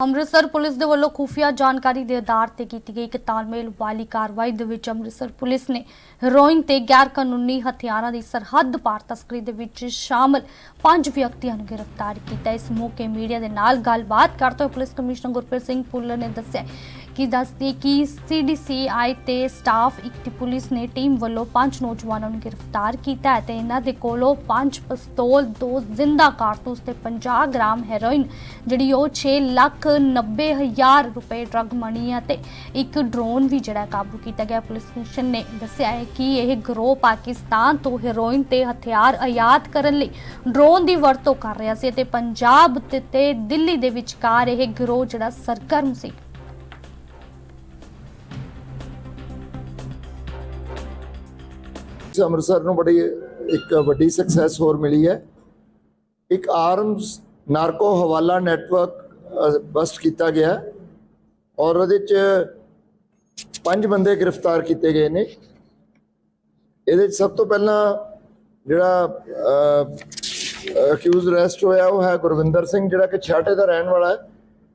Amritsar police ਦੇ ਵੱਲੋਂ ਖੁਫੀਆ ਜਾਣਕਾਰੀ ਦੇ ਆਧਾਰ ਤੇ ਕੀਤੀ ਗਈ ਇੱਕ ਤਾਲਮੇਲ ਵਾਲੀ ਕਾਰਵਾਈ ਦੇ ਵਿੱਚ ਅੰਮ੍ਰਿਤਸਰ ਪੁਲਿਸ ਨੇ ਹੈਰੋਇਨ ਤੇ ਗੈਰ ਕਾਨੂੰਨੀ ਹਥਿਆਰਾਂ ਦੀ ਸਰਹੱਦ ਪਾਰ ਤਸਕਰੀ ਦੇ ਵਿੱਚ ਸ਼ਾਮਲ ਪੰਜ ਵਿਅਕਤੀਆਂ ਨੂੰ ਗ੍ਰਿਫਤਾਰ ਕੀਤਾ। ਇਸ ਮੌਕੇ ਮੀਡੀਆ ਦੇ ਨਾਲ ਗੱਲਬਾਤ ਕਰਦੇ ਹੋਏ ਪੁਲਿਸ ਕਮਿਸ਼ਨਰ ਗੁਰਪ੍ਰੀਤ ਸਿੰਘ ਪੁੱਲਰ ਨੇ ਦੱਸਿਆ ਕਿ ਦੱਸਦੀ ਕਿ ਸੀਡੀਸੀਆਈ ਤੇ ਸਟਾਫ ਇੱਕ ਪੁਲਿਸ ਨੇ ਟੀਮ ਵੱਲੋਂ ਪੰਜ ਨੌਜਵਾਨਾਂ ਨੂੰ ਗ੍ਰਿਫਤਾਰ ਕੀਤਾ ਹੈ ਤੇ ਇਹਨਾਂ ਦੇ ਕੋਲੋਂ ਪੰਜ ਪਿਸਤੌਲ, ਦੋ ਜ਼ਿੰਦਾ ਕਾਰਤੂਸ ਤੇ 50 ਗ੍ਰਾਮ ਹੈਰੋਇਨ, ਜਿਹੜੀ ਉਹ 6 ਲੱਖ 90 ਹਜ਼ਾਰ ਰੁਪਏ ਡਰਗ ਮਨੀ ਅਤੇ ਇੱਕ ਡਰੋਨ ਵੀ ਜਿਹੜਾ ਕਾਬੂ ਕੀਤਾ ਗਿਆ। ਪੁਲਿਸ ਕਮਿਸ਼ਨ ਨੇ ਦੱਸਿਆ ਹੈ ਕਿ ਇਹ ਗਰੋਹ ਪਾਕਿਸਤਾਨ ਤੋਂ ਹੈਰੋਇਨ ਤੇ ਹਥਿਆਰ ਆਯਾਤ ਕਰਨ ਲਈ ਡਰੋਨ ਦੀ ਵਰਤੋਂ ਕਰ ਰਿਹਾ ਸੀ ਤੇ ਪੰਜਾਬ ਤੇ- ਤੇ ਦਿੱਲੀ ਦੇ ਵਿਚਕਾਰ ਇਹ ਗਰੋਹ ਜਿਹੜਾ ਸਰਗਰਮ ਸੀ। ਇਸ ਅੰਮ੍ਰਿਤਸਰ ਨੂੰ ਬੜੀ ਇੱਕ ਵੱਡੀ ਸਕਸੈਸ ਹੋਰ ਮਿਲੀ ਹੈ। ਇੱਕ arms narco hawala network bust ਕੀਤਾ ਗਿਆ ਔਰ ਉਹਦੇ ਚ ਪੰਜ ਬੰਦੇ ਗ੍ਰਿਫਤਾਰ ਕੀਤੇ ਗਏ ਨੇ। ਇਹਦੇ 'ਚ ਸਭ ਤੋਂ ਪਹਿਲਾਂ ਜਿਹੜਾ ਅਕਿਊਜ਼ ਅਰੈਸਟ ਹੋਇਆ ਉਹ ਹੈ ਗੁਰਵਿੰਦਰ ਸਿੰਘ, ਜਿਹੜਾ ਕਿ ਛਾਟੇ ਦਾ ਰਹਿਣ ਵਾਲਾ ਹੈ।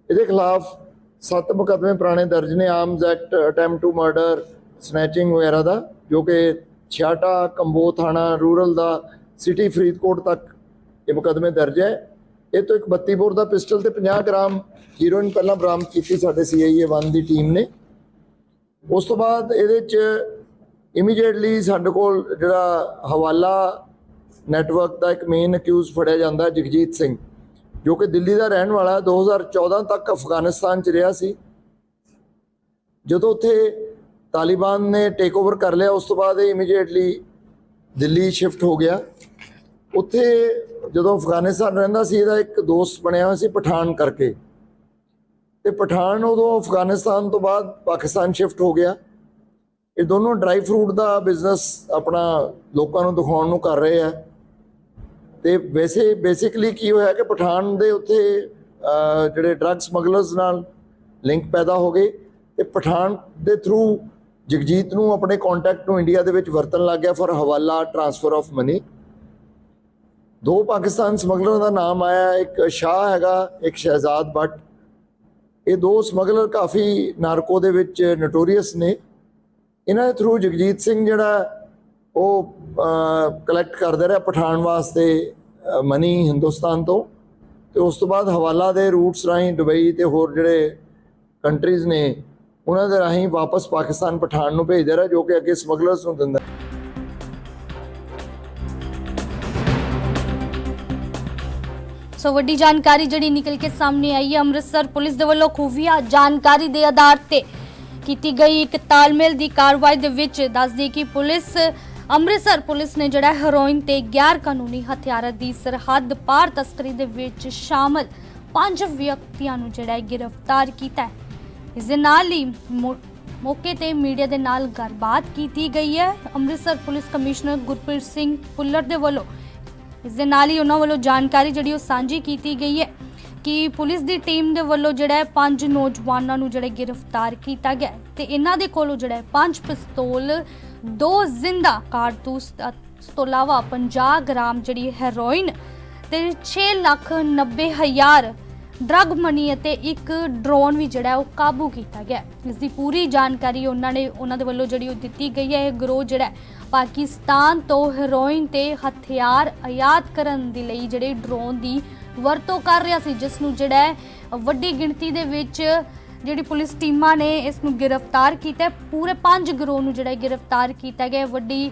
ਇਹਦੇ ਖਿਲਾਫ ਸੱਤ ਮੁਕੱਦਮੇ ਪੁਰਾਣੇ ਦਰਜ ਨੇ arms act attempt to murder snatching ਵਗੈਰਾ ਦਾ, ਜੋ ਕਿ ਛਿਆਟਾ ਕੰਬੋ ਥਾਣਾ ਰੂਰਲ ਦਾ ਸਿਟੀ ਫਰੀਦਕੋਟ ਤੱਕ ਇਹ ਮੁਕੱਦਮੇ ਦਰਜ ਹੈ। ਇਹ ਤੋਂ ਇੱਕ 32 ਬੋਰ ਦਾ ਪਿਸਟਲ ਤੇ 50 ਗ੍ਰਾਮ ਹੀਰੋਇਨ ਪਹਿਲਾਂ ਬਰਾਮਦ ਕੀਤੀ ਸਾਡੇ ਸੀਆਈਏ 1 ਦੀ ਟੀਮ ਨੇ। ਉਸ ਤੋਂ ਬਾਅਦ ਇਹਦੇ ਚ ਇਮੀਡੀਏਟਲੀ ਸਾਡੇ ਕੋਲ ਜਿਹੜਾ ਹਵਾਲਾ ਨੈਟਵਰਕ ਦਾ ਇੱਕ ਮੇਨ ਅਕਿਊਜ਼ ਫੜਿਆ ਜਾਂਦਾ ਜਗਜੀਤ ਸਿੰਘ, ਜੋ ਕਿ ਦਿੱਲੀ ਦਾ ਰਹਿਣ ਵਾਲਾ ਹੈ। 2014 ਤੱਕ ਅਫਗਾਨਿਸਤਾਨ ਚ ਰਿਹਾ ਸੀ। ਜਦੋਂ ਉੱਥੇ ਤਾਲਿਬਾਨ ਨੇ ਟੇਕ ਓਵਰ ਕਰ ਲਿਆ, ਉਸ ਤੋਂ ਬਾਅਦ ਇਹ ਇਮੀਡੀਏਟਲੀ ਦਿੱਲੀ ਸ਼ਿਫਟ ਹੋ ਗਿਆ। ਉੱਥੇ ਜਦੋਂ ਅਫਗਾਨਿਸਤਾਨ ਰਹਿੰਦਾ ਸੀ, ਇਹਦਾ ਇੱਕ ਦੋਸਤ ਬਣਿਆ ਹੋਇਆ ਸੀ ਪਠਾਨ ਕਰਕੇ। ਤੇ ਪਠਾਨ ਉਦੋਂ ਅਫਗਾਨਿਸਤਾਨ ਤੋਂ ਬਾਅਦ ਪਾਕਿਸਤਾਨ ਸ਼ਿਫਟ ਹੋ ਗਿਆ। ਇਹ ਦੋਨੋਂ ਡਰਾਈ ਫਰੂਟ ਦਾ ਬਿਜ਼ਨਸ ਆਪਣਾ ਲੋਕਾਂ ਨੂੰ ਦਿਖਾਉਣ ਨੂੰ ਕਰ ਰਹੇ ਆ। ਤੇ ਵੈਸੇ ਬੇਸਿਕਲੀ ਕੀ ਹੋਇਆ ਕਿ ਪਠਾਨ ਦੇ ਉੱਥੇ ਜਿਹੜੇ ਡਰੱਗ ਸਮਗਲਰਸ ਨਾਲ ਲਿੰਕ ਪੈਦਾ ਹੋ ਗਏ। ਤੇ ਪਠਾਨ ਦੇ ਥਰੂ ਜਗਜੀਤ ਨੂੰ ਆਪਣੇ ਕੰਟੈਕਟ ਨੂੰ ਇੰਡੀਆ ਦੇ ਵਿੱਚ ਵਰਤਣ ਲੱਗ ਗਿਆ ਫॉर ਹਵਾਲਾ ਟ੍ਰਾਂਸਫਰ ਆਫ ਮਨੀ ਦੋ ਪਾਕਿਸਤਾਨ ਸਮਗਲਰਾਂ ਦਾ ਨਾਮ ਆਇਆ, ਇੱਕ ਸ਼ਾਹ ਹੈਗਾ, ਇੱਕ ਸ਼ਹਿਜ਼ਾਦ ਭੱਟ। ਇਹ ਦੋ ਸਮਗਲਰ ਕਾਫੀ ਨਾਰਕੋ ਦੇ ਵਿੱਚ ਨੋਟੋਰੀਅਸ ਨੇ। ਇਹਨਾਂ ਦੇ ਥਰੂ ਜਗਜੀਤ ਸਿੰਘ ਜਿਹੜਾ ਉਹ ਕਲੈਕਟ ਕਰਦਾ ਰਿਹਾ ਪਠਾਨ ਵਾਸਤੇ ਮਨੀ ਹਿੰਦੁਸਤਾਨ ਤੋਂ। ਤੇ ਉਸ ਤੋਂ ਬਾਅਦ ਹਵਾਲਾ ਦੇ ਰੂਟਸ ਰਾਹੀਂ ਦੁਬਈ ਤੇ ਹੋਰ ਜਿਹੜੇ ਕੰਟਰੀਜ਼ ਨੇ ਉਹਨਾਂ ਦੇ ਰਾਹੀਂ ਵਾਪਸ ਪਾਕਿਸਤਾਨ ਪਠਾਨ ਨੂੰ ਭੇਜਦੇ ਰਿਹਾ, ਜੋ ਕਿ ਅੱਗੇ ਸਮਗਲਰਸ ਨੂੰ ਦਿੰਦਾ ਸੋ ਵੱਡੀ ਜਾਣਕਾਰੀ ਜਿਹੜੀ ਨਿਕਲ ਕੇ ਸਾਹਮਣੇ ਆਈ ਹੈ, ਅੰਮ੍ਰਿਤਸਰ ਪੁਲਿਸ ਦੇ ਵੱਲੋਂ ਖੂਫੀਆ ਜਾਣਕਾਰੀ ਦੇ ਆਧਾਰ ਤੇ ਕੀਤੀ ਗਈ ਇੱਕ ਤਾਲਮੇਲ ਦੀ ਕਾਰਵਾਈ ਦੇ ਵਿੱਚ ਦੱਸਦੀ ਕਿ ਪੁਲਿਸ, ਅੰਮ੍ਰਿਤਸਰ ਪੁਲਿਸ ਨੇ ਜਿਹੜਾ ਹੈਰੋਇਨ ਤੇ ਗੈਰ ਕਾਨੂੰਨੀ ਹਥਿਆਰਾਂ ਦੀ ਸਰਹੱਦ ਪਾਰ ਤਸਕਰੀ ਦੇ ਵਿੱਚ ਸ਼ਾਮਲ ਪੰਜ ਵਿਅਕਤੀਆਂ ਨੂੰ ਜਿਹੜਾ ਗ੍ਰਿਫਤਾਰ ਕੀਤਾ ਹੈ। ਇਸ ਦੇ ਨਾਲ ਹੀ ਮੌਕੇ ਤੇ ਮੀਡੀਆ ਦੇ ਨਾਲ ਗੱਲਬਾਤ ਕੀਤੀ ਗਈ ਹੈ। ਅੰਮ੍ਰਿਤਸਰ ਪੁਲਿਸ ਕਮਿਸ਼ਨਰ ਗੁਰਪ੍ਰੀਤ ਸਿੰਘ ਪੁੱਲਰ ਦੇ ਵੱਲੋਂ ਇਸ ਦੇ ਨਾਲ ਹੀ ਉਹਨਾਂ ਵੱਲੋਂ ਜਾਣਕਾਰੀ ਜਿਹੜੀ ਉਹ ਸਾਂਝੀ ਕੀਤੀ ਗਈ ਹੈ ਕਿ ਪੁਲਿਸ ਦੀ ਟੀਮ ਦੇ ਵੱਲੋਂ ਜਿਹੜਾ ਹੈ ਪੰਜ ਨੌਜਵਾਨਾਂ ਨੂੰ ਜਿਹੜਾ ਗ੍ਰਿਫਤਾਰ ਕੀਤਾ ਗਿਆ ਹੈ ਤੇ ਇਹਨਾਂ ਦੇ ਕੋਲੋਂ ਜਿਹੜਾ ਹੈ ਪੰਜ ਪਿਸਤੌਲ, ਦੋ ਜ਼ਿੰਦਾ ਕਾਰਤੂਸ ਤੋਂ ਇਲਾਵਾ 50 ਗ੍ਰਾਮ ਜਿਹੜੀ ਹੈਰੋਇਨ ਤੇ 6 ਲੱਖ 90 ਹਜ਼ਾਰ ਡਰੱਗ ਮਨੀ ਅਤੇ ਇੱਕ ਡਰੋਨ ਵੀ ਜਿਹੜਾ ਉਹ ਕਾਬੂ ਕੀਤਾ ਗਿਆ ਇਸ ਦੀ ਪੂਰੀ ਜਾਣਕਾਰੀ ਉਹਨਾਂ ਨੇ ਉਹਨਾਂ ਦੇ ਵੱਲੋਂ ਜਿਹੜੀ ਉਹ ਦਿੱਤੀ ਗਈ ਹੈ। ਇਹ ਗਰੋਹ ਜਿਹੜਾ ਪਾਕਿਸਤਾਨ ਤੋਂ ਹੈਰੋਇਨ ਤੇ ਹਥਿਆਰ ਆਯਾਤ ਕਰਨ ਦੇ ਲਈ ਜਿਹੜੇ ਡਰੋਨ ਦੀ ਵਰਤੋਂ ਕਰ ਰਿਹਾ ਸੀ, ਜਿਸ ਨੂੰ ਜਿਹੜਾ ਵੱਡੀ ਗਿਣਤੀ ਦੇ ਵਿੱਚ ਜਿਹੜੀ ਪੁਲਿਸ ਟੀਮਾਂ ਨੇ ਇਸ ਨੂੰ ਗ੍ਰਿਫਤਾਰ ਕੀਤਾ ਪੂਰੇ ਪੰਜ ਗਰੋਹ ਨੂੰ ਜਿਹੜਾ ਗ੍ਰਿਫਤਾਰ ਕੀਤਾ ਗਿਆ ਵੱਡੀ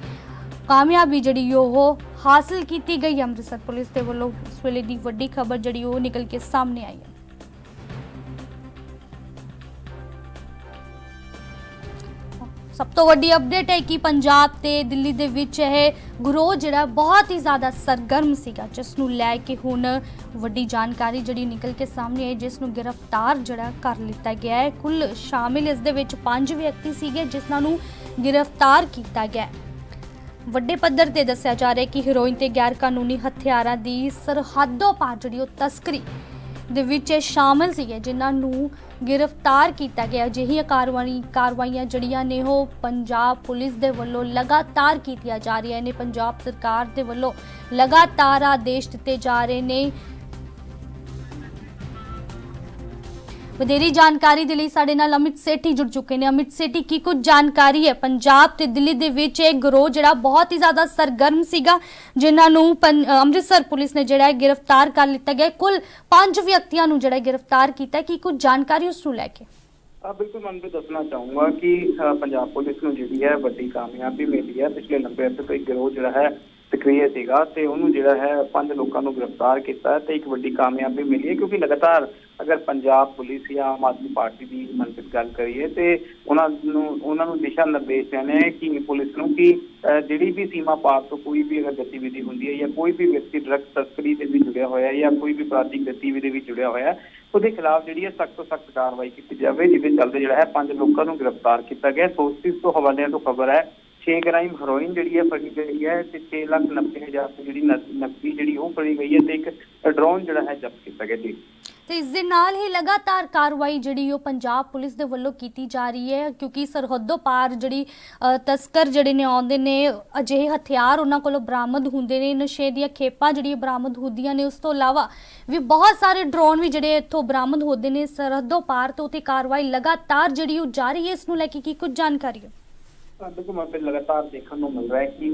ਕਾਮਯਾਬੀ ਜਿਹੜੀ ਉਹ ਹਾਸਲ ਕੀਤੀ ਗਈ ਹੈ। ਅੰਮ੍ਰਿਤਸਰ ਪੁਲਿਸ ਦੇ ਵੱਲੋਂ ਇਸ ਵੇਲੇ ਦੀ ਵੱਡੀ ਖਬਰ ਜਿਹੜੀ ਉਹ ਨਿਕਲ ਕੇ ਸਾਹਮਣੇ ਆਈ ਹੈ। ਸਭ ਤੋਂ ਵੱਡੀ ਅਪਡੇਟ ਹੈ ਕਿ ਪੰਜਾਬ ਤੇ ਦਿੱਲੀ ਦੇ ਵਿੱਚ ਇਹ ਗਰੋਹ ਜਿਹੜਾ ਬਹੁਤ ਹੀ ਜ਼ਿਆਦਾ ਸਰਗਰਮ ਸੀਗਾ, ਜਿਸ ਨੂੰ ਲੈ ਕੇ ਹੁਣ ਵੱਡੀ ਜਾਣਕਾਰੀ ਜਿਹੜੀ ਨਿਕਲ ਕੇ ਸਾਹਮਣੇ ਆਈ, ਜਿਸ ਨੂੰ ਗ੍ਰਿਫਤਾਰ ਜਿਹੜਾ ਕਰ ਲਿੱਤਾ ਗਿਆ ਹੈ। ਕੁੱਲ ਸ਼ਾਮਿਲ ਇਸ ਦੇ ਵਿੱਚ ਪੰਜ ਵਿਅਕਤੀ ਸੀਗੇ ਜਿਨ੍ਹਾਂ ਨੂੰ ਗ੍ਰਿਫਤਾਰ ਕੀਤਾ ਗਿਆ ਵੱਡੇ ਪੱਧਰ ਤੇ ਦੱਸਿਆ ਜਾ ਰਿਹਾ ਕਿ ਹੈਰੋਇਨ ਤੇ ਗੈਰ ਕਾਨੂੰਨੀ ਹਥਿਆਰਾਂ ਦੀ ਸਰਹੱਦੋਂ ਪਾਰ ਜਿਹੜੀ ਉਹ ਤਸਕਰੀ ਦੇ ਵਿੱਚ ਇਹ ਸ਼ਾਮਲ ਸੀਗੇ ਜਿਨ੍ਹਾਂ ਨੂੰ ਗ੍ਰਿਫਤਾਰ ਕੀਤਾ ਗਿਆ। ਅਜਿਹੀਆਂ ਕਾਰਵਾਈ ਕਾਰਵਾਈਆਂ ਜਿਹੜੀਆਂ ਨੇ ਉਹ ਪੰਜਾਬ ਪੁਲਿਸ ਦੇ ਵੱਲੋਂ ਲਗਾਤਾਰ ਕੀਤੀਆਂ ਜਾ ਰਹੀਆਂ ਨੇ। ਪੰਜਾਬ ਸਰਕਾਰ ਦੇ ਵੱਲੋਂ ਲਗਾਤਾਰ ਆਦੇਸ਼ ਦਿੱਤੇ ਜਾ ਰਹੇ ਨੇ। ਵਧੇਰੀ ਜਾਣਕਾਰੀ ਦੇ ਲਈ ਸਾਡੇ ਨਾਲ ਅਮਿਤ ਸੇਠੀ ਜੁੜ ਚੁੱਕੇ ਨੇ। ਅਮਿਤ ਸੇਠੀ ਕੀ ਕੁਝ ਜਾਣਕਾਰੀ ਹੈ? ਪੰਜਾਬ ਤੇ ਦਿੱਲੀ ਦੇ ਵਿੱਚ ਇਹ ਗਰੋਹ ਜਿਹੜਾ ਬਹੁਤ ਹੀ ਜ਼ਿਆਦਾ ਸਰਗਰਮ ਸੀਗਾ, ਜਿਨ੍ਹਾਂ ਨੂੰ ਅੰਮ੍ਰਿਤਸਰ ਪੁਲਿਸ ਨੇ ਜਿਹੜਾ ਗ੍ਰਿਫਤਾਰ ਕਰ ਲਿੱਤਾ ਗਿਆ। ਕੁੱਲ 5 ਵਿਅਕਤੀਆਂ ਨੂੰ ਜਿਹੜਾ ਗ੍ਰਿਫਤਾਰ ਕੀਤਾ ਕੀ ਕੁਝ ਜਾਣਕਾਰੀ ਉਸ ਨੂੰ ਲੈ ਕੇ? ਆ ਬਿਲਕੁਲ ਮੈਂ ਤੁਹਾਨੂੰ ਦੱਸਣਾ ਚਾਹੂੰਗਾ ਕਿ ਪੰਜਾਬ ਪੁਲਿਸ ਨੂੰ ਜਿਹੜੀ ਹੈ ਵੱਡੀ ਕਾਮਯਾਬੀ ਮਿਲੀ ਹੈ। ਪਿਛਲੇ ਲੰਬੇ ਅਰਸੇ ਤੋਂ ਇੱਕ ਗਰੋਹ ਜਿਹੜਾ ਹੈ ਸਕਰੀਏ ਸੀਗਾ ਤੇ ਉਹਨੂੰ ਜਿਹੜਾ ਹੈ ਪੰਜ ਲੋਕਾਂ ਨੂੰ ਗ੍ਰਿਫਤਾਰ ਕੀਤਾ ਤੇ ਇੱਕ ਵੱਡੀ ਕਾਮਯਾਬੀ ਮਿਲੀ ਹੈ ਕਿਉਂਕਿ ਲਗਾਤਾਰ ਅਗਰ ਪੰਜਾਬ ਪੁਲਿਸ ਜਾਂ ਆਮ ਆਦਮੀ ਪਾਰਟੀ ਦੀ ਮੰਤਰਿਤ ਗੱਲ ਕਰੀਏ ਤੇ ਉਹਨਾਂ ਨੂੰ ਉਹਨਾਂ ਨੂੰ ਦਿਸ਼ਾ ਨਿਰਦੇਸ਼ ਦੇਣੇ ਕਿ ਪੁਲਿਸ ਨੂੰ ਕਿ ਜਿਹੜੀ ਵੀ ਸੀਮਾ ਪਾਰ ਤੋਂ ਕੋਈ ਵੀ ਅਗਰ ਗਤੀਵਿਧੀ ਹੁੰਦੀ ਹੈ ਜਾਂ ਕੋਈ ਵੀ ਵਿਅਕਤੀ ਡਰਗ ਤਸਕਰੀ ਦੇ ਵਿੱਚ ਜੁੜਿਆ ਹੋਇਆ ਹੈ ਜਾਂ ਕੋਈ ਵੀ ਅਪਰਾਧਿਕ ਗਤੀਵਿਧੀ ਵਿੱਚ ਜੁੜਿਆ ਹੋਇਆ ਹੈ, ਉਹਦੇ ਖਿਲਾਫ ਜਿਹੜੀ ਹੈ ਸਖਤ ਤੋਂ ਸਖਤ ਕਾਰਵਾਈ ਕੀਤੀ ਜਾਵੇ, ਜਿਹਦੇ ਚੱਲਦੇ ਜਿਹੜਾ ਹੈ ਪੰਜ ਲੋਕਾਂ ਨੂੰ ਗ੍ਰਿਫਤਾਰ ਕੀਤਾ ਗਿਆ ਸੋਰਸਿਸ ਤੋਂ ਹਵਾਲਿਆਂ ਤੋਂ ਖਬਰ ਹੈ 6 ਗ੍ਰਾਮ ਹੈਰੋਇਨ ਜਿਹੜੀ ਹੈ ਫੜੀ ਗਈ ਹੈ ਤੇ 6 ਲੱਖ 90 ਹਜ਼ਾਰ ਜਿਹੜੀ ਨਕਦੀ ਜਿਹੜੀ ਉਹ ਫੜੀ ਗਈ ਹੈ ਤੇ ਇੱਕ ਡਰੋਨ ਜਿਹੜਾ ਹੈ ਜ਼ਬਤ ਕੀਤਾ ਗਿਆ ਜੀ। ਤੇ ਇਸ ਦੇ ਨਾਲ ਹੀ ਲਗਾਤਾਰ ਕਾਰਵਾਈ ਜਿਹੜੀ ਉਹ ਪੰਜਾਬ ਪੁਲਿਸ ਦੇ ਵੱਲੋਂ ਕੀਤੀ ਜਾ ਰਹੀ ਹੈ, ਕਿਉਂਕਿ ਸਰਹੱਦੋਂ ਪਾਰ ਜਿਹੜੀ ਤਸਕਰ ਜਿਹੜੇ ਨੇ ਆਉਂਦੇ ਨੇ, ਅਜਿਹੇ ਹਥਿਆਰ ਉਹਨਾਂ ਕੋਲੋਂ ਬਰਾਮਦ ਹੁੰਦੇ ਨੇ, ਨਸ਼ੇ ਦੀਆਂ ਖੇਪਾਂ ਜਿਹੜੀਆਂ ਬਰਾਮਦ ਹੁੰਦੀਆਂ ਨੇ, ਉਸ ਤੋਂ ਇਲਾਵਾ ਵੀ ਬਹੁਤ ਸਾਰੇ ਡਰੋਨ ਵੀ ਜਿਹੜੇ ਇੱਥੋਂ ਬਰਾਮਦ ਹੁੰਦੇ ਨੇ ਸਰਹੱਦੋਂ ਪਾਰ, ਤੋਂ ਤੇ ਕਾਰਵਾਈ ਲਗਾਤਾਰ ਜਿਹੜੀ ਉਹ ਜਾਰੀ ਹੈ, ਇਸ ਨੂੰ ਲੈ ਕੇ ਕੀ ਕੁਝ ਜਾਣਕਾਰੀ ਹੈ? ਸਾਡੇ ਕੋਲ ਮਤਲਬ ਲਗਾਤਾਰ ਦੇਖਣ ਨੂੰ ਮਿਲ ਰਿਹਾ ਹੈ ਕਿ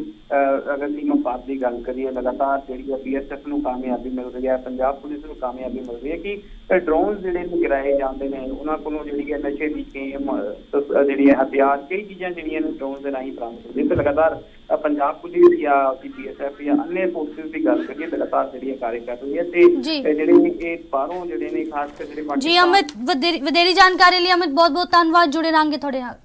ਅਗਰ ਸੀਮਾ ਪਾਰ ਦੀ ਗੱਲ ਕਰੀਏ ਲਗਾਤਾਰ ਜਿਹੜੀ ਹੈ ਬੀਐਸਐਫ ਨੂੰ ਕਾਮਯਾਬੀ ਮਿਲ ਰਹੀ ਹੈ ਪੰਜਾਬ ਪੁਲਿਸ ਨੂੰ ਕਾਮਯਾਬੀ ਮਿਲ ਰਹੀ ਹੈ ਕਿ ਡਰੋਨ ਜਿਹੜੇ ਗਿਰਾਏ ਜਾਂਦੇ ਨੇ ਉਹਨਾਂ ਕੋਲੋਂ ਜਿਹੜੀ ਹੈ ਨਸ਼ੇ ਦੀ ਕੇਮ ਜਿਹੜੀ ਹੈ ਹਥਿਆਰ ਕਈ ਚੀਜ਼ਾਂ ਜਿਹੜੀਆਂ ਨੇ ਡਰੋਨ ਦੇ ਰਾਹੀਂ ਪ੍ਰਾਪਤ ਹੁੰਦੀਆਂ ਤੇ ਲਗਾਤਾਰ ਪੰਜਾਬ ਪੁਲਿਸ ਜਾਂ ਬੀਐਸਐਫ ਜਾਂ ਅન્ય ਫੋਰਸਸ ਦੀ ਗੱਲ ਕਰੀਏ ਲਗਾਤਾਰ ਜਿਹੜੀ ਹੈ ਕਾਰਜ ਕਰ ਰਹੀ ਹੈ ਤੇ ਜਿਹੜੇ ਇਹ ਬਾਹਰੋਂ ਜਿਹੜੇ ਨੇ ਖਾਸ ਕਰਕੇ ਜਿਹੜੇ ਜੀ ਅਮਿਤ ਵਧੇਰੀ ਜਾਣਕਾਰੀ ਲਈ ਅਮਿਤ ਬਹੁਤ ਬਹੁਤ ਧੰਨਵਾਦ। ਜੁੜੇ ਰਹਾਂਗੇ ਤੁਹਾਡੇ ਨਾਲ।